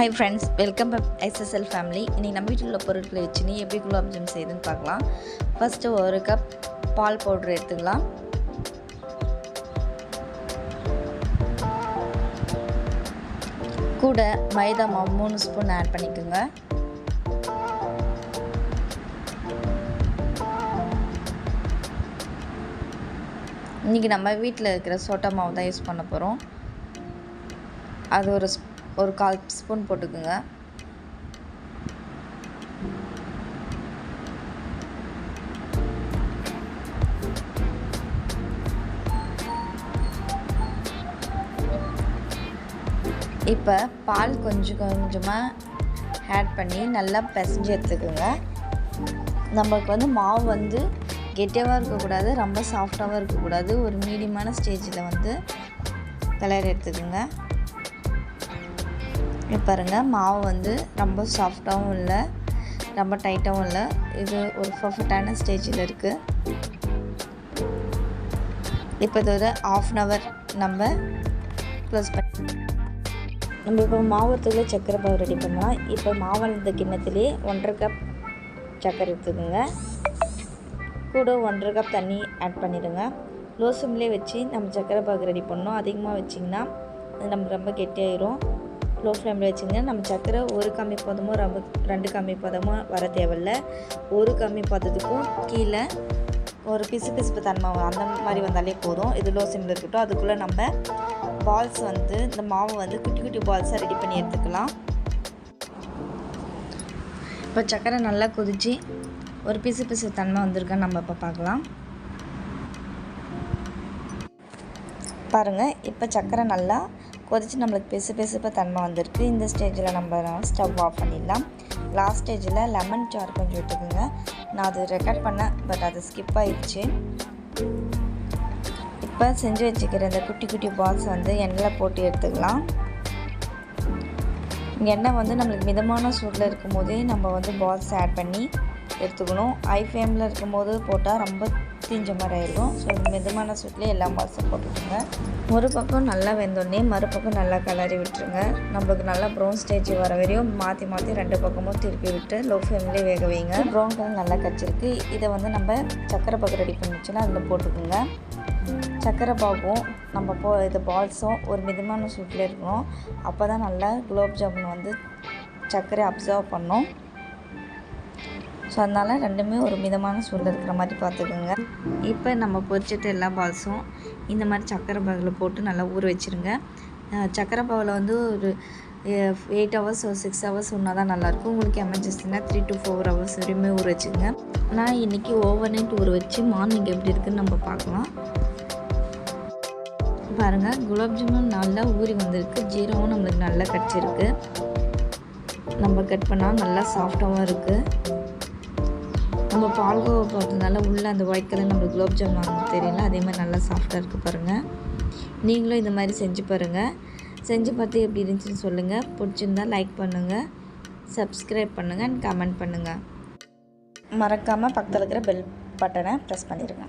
Hi friends welcome back SSL family இன்றைக்கி நம்ம வீட்டில் உள்ள பொருட்களை வச்சு நீ எப்படி குலாப் ஜாம் செய்யுதுன்னு பார்க்கலாம். ஃபஸ்ட்டு ஒரு கப் பால் பவுட்ரு எடுத்துக்கலாம். கூட மைதா மாவு மூணு ஸ்பூன் ஆட் பண்ணிக்கோங்க. இன்றைக்கி நம்ம வீட்டில் இருக்கிற சோட்டா மாவு தான் யூஸ் பண்ண போகிறோம் அது ஒரு ஒரு கால் ஸ்பூன் போட்டுக்குங்க. இப்போ பால் கொஞ்சம் கொஞ்சமாக ஆட் பண்ணி நல்லா பிசைஞ்சு எடுத்துக்கோங்க. நம்மளுக்கு வந்து மாவு வந்து கெட்டியாகவும் இருக்கக்கூடாது ரொம்ப சாஃப்டாகவும் இருக்கக்கூடாது. ஒரு மீடியமான ஸ்டேஜில் வந்து கலர் எடுத்துக்கோங்க. இப்போ பாருங்கள் மாவு வந்து ரொம்ப சாஃப்டாகவும் இல்லை ரொம்ப டைட்டாகவும் இல்லை. இது ஒரு பர்ஃபெக்டான ஸ்டேஜில் இருக்குது இப்போ இது ஒரு ஆஃப் அன் ஹவர் நம்ம க்ளோஸ் பண்ணி நம்ம இப்போ மாவத்துக்குள்ளே சர்க்கரை பாவு ரெடி பண்ணலாம் இப்போ மாவளந்த கிண்ணத்துலேயே ஒன்றரை கப் சர்க்கரை எடுத்துக்கோங்க. கூட ஒன்றரை கப் தண்ணி ஆட் பண்ணிடுங்க. லோ சிம்லேயே வச்சு நம்ம சர்க்கரை பாகு ரெடி பண்ணோம். அதிகமாக வச்சிங்கன்னா அது நமக்கு ரொம்ப கெட்டியாயிரும். லோ ஃப்ளேமில் வச்சுங்க. நம்ம சர்க்கரை ஒரு கம்மி பதமோ ரொம்ப ரெண்டு கம்மி பதமோ வர தேவையில்ல. ஒரு கம்மி பதத்துக்கும் கீழே ஒரு பிசு பிசுப்பு தன்மை அந்த மாதிரி வந்தாலே போதும். இது லோ சிம்மில் இருக்கட்டும். அதுக்குள்ளே நம்ம பால்ஸ் வந்து இந்த மாவு வந்து குட்டி குட்டி பால்ஸாக ரெடி பண்ணி எடுத்துக்கலாம். இப்போ சர்க்கரை நல்லா கொதிச்சு ஒரு பிசு பிசு தன்மை வந்திருக்கான்னு நம்ம இப்போ பார்க்கலாம். பாருங்கள் இப்போ சர்க்கரை நல்லா கொதித்து நம்மளுக்கு பெசு பெசுப்பு தன்மை வந்திருக்கு. இந்த ஸ்டேஜில் நம்ம ஸ்டவ் ஆஃப் பண்ணிடலாம். லாஸ்ட் ஸ்டேஜில் லெமன் சார் கொஞ்சம் விட்டுக்குங்க. நான் அது ரெக்கார்ட் பண்ணேன் பட் அது ஸ்கிப் ஆயிடுச்சு. இப்போ செஞ்சு வச்சுக்கிற இந்த குட்டி குட்டி பால்ஸ் வந்து எண்ணெயில் போட்டு எடுத்துக்கலாம். எண்ணெய் வந்து நம்மளுக்கு மிதமான சூட்டில் இருக்கும் போதே நம்ம வந்து பால்ஸ் ஆட் பண்ணி எடுத்துக்கணும். ஹை ஃப்ளேமில் இருக்கும்போது போட்டால் ரொம்ப தீஞ்ச மாதிரி ஆயிடும் ஸோ மிதமான சூட்லேயே எல்லா பால்ஸும் போட்டுக்கோங்க. ஒரு பக்கம் நல்லா வெந்தோடனே மறுபக்கம் நல்லா கிளறி விட்டுருங்க. நம்மளுக்கு நல்லா ப்ரௌன் ஸ்டேஜ் வர வரையும் மாற்றி மாற்றி ரெண்டு பக்கமும் திருப்பி விட்டு லோ ஃப்ளேம்லேயே வேக வைங்க. ப்ரௌன் கலர் நல்லா கச்சிருக்கு. இதை வந்து நம்ம சக்கரை பாகு ரெடி பண்ணிச்சுன்னா அதில் போட்டுக்கோங்க. சக்கரை பாகும் நம்ம போ இது பால்ஸும் ஒரு மிதமான சூட்டில் இருக்கணும். அப்போ தான் நல்லா குலோப் ஜாமுன் வந்து சர்க்கரை அப்சர்வ் பண்ணும். ஸோ அதனால் ரெண்டுமே ஒரு மிதமான சூடில் இருக்கிற மாதிரி பார்த்துக்கோங்க. இப்போ நம்ம பொரிச்சிட்டு எல்லா பால்ஸும் இந்த மாதிரி சக்கரை பாகில் போட்டு நல்லா ஊற வச்சுருங்க. சக்கரை பாவில் வந்து ஒரு எயிட் ஹவர்ஸ் ஒரு சிக்ஸ் ஹவர்ஸ் ஒன்றா தான் நல்லாயிருக்கும். உங்களுக்கு எமர்ஜென்சினா த்ரீ டு ஃபோர் ஹவர்ஸ் வரையுமே ஊற வச்சுங்க நான் இன்றைக்கி ஓவர் நைட் ஊற வச்சு மார்னிங் எப்படி இருக்குன்னு நம்ம பார்க்கலாம். பாருங்கள் குலாப் ஜாமுன் நல்லா ஊறி வந்திருக்கு. ஜீரோவும் நம்மளுக்கு நல்லா கடிச்சிருக்கு. நம்ம கட் பண்ணால் நல்லா சாஃப்டாகவும் இருக்குது நம்ம பால்கோவா போட்டதுனால உள்ளே அந்த ஒயிட் கலர் நம்மளுக்கு குலோப் ஜாமுன் வாங்க தெரியல. அதே மாதிரி நல்லா சாஃப்டாக இருக்குது பாருங்கள் நீங்களும் இந்த மாதிரி செஞ்சு பாருங்கள் செஞ்சு பார்த்து எப்படி இருந்துச்சுன்னு சொல்லுங்கள் பிடிச்சிருந்தா லைக் பண்ணுங்கள் சப்ஸ்கிரைப் பண்ணுங்கள் அண்ட் கமெண்ட் பண்ணுங்கள் மறக்காமல் பக்கத்தில் இருக்கிற பெல் பட்டனை ப்ரெஸ் பண்ணிடுங்க